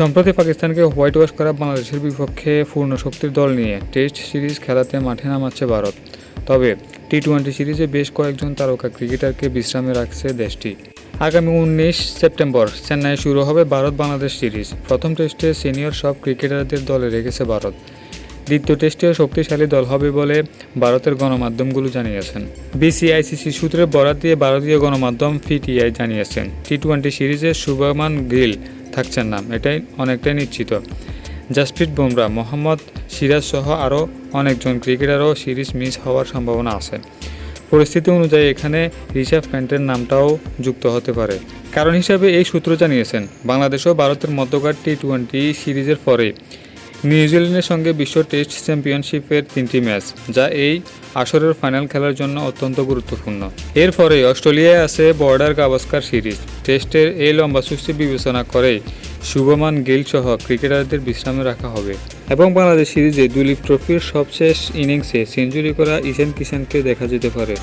সম্প্রতি পাকিস্তানকে white wash করা বাংলাদেশের বিপক্ষে পূর্ণ শক্তির দল নিয়ে টেস্ট সিরিজ খেলাতে মাঠে নামাচ্ছে ভারত। তবে টি টোয়েন্টি সিরিজে বেশ কয়েকজন তারকা ক্রিকেটারকে বিশ্রামে রাখছে দেশটি। আগামী উনিশ সেপ্টেম্বর চেন্নাইয়ে শুরু হবে ভারত বাংলাদেশ সিরিজ। প্রথম টেস্টে সিনিয়র সব ক্রিকেটারদের দলে রেখেছে ভারত। দ্বিতীয় টেস্টেও শক্তিশালী দল হবে বলে ভারতের গণমাধ্যমগুলো জানিয়েছেন। বিসিআইসিসি সূত্রে বরাত দিয়ে ভারতীয় গণমাধ্যম পিটিআই জানিয়েছেন টি টোয়েন্টি সিরিজে শুভমান গিল থাকছেন না, এটাই অনেকটাই নিশ্চিত। জাসপ্রীত বুমরা, মোহাম্মদ সিরাজ সহ আরও অনেকজন ক্রিকেটারও সিরিজ মিস হওয়ার সম্ভাবনা আছে। পরিস্থিতি অনুযায়ী এখানে ঋষভ প্যান্টের নামটাও যুক্ত হতে পারে। কারণ হিসাবে এই সূত্র জানিয়েছেন, বাংলাদেশ ও ভারতের মধ্যকার টি টোয়েন্টি সিরিজের পরে নিউজিল্যান্ডের সঙ্গে বিশ্ব টেস্ট চ্যাম্পিয়নশিপের তিনটি ম্যাচ, যা এই আসরের ফাইনাল খেলার জন্য অত্যন্ত গুরুত্বপূর্ণ। এরপরে অস্ট্রেলিয়ায় আছে বর্ডার গাভাস্কার সিরিজ। টেস্টের এই লম্বা সূচি বিবেচনা করে শুভমান গিল সহ ক্রিকেটারদের বিশ্রামে রাখা হবে। এবং বাংলাদেশ সিরিজে দুলীপ ট্রফির সবশেষ ইনিংসে সেঞ্চুরি করা ঈশান কিষানকে দেখা যেতে পারে।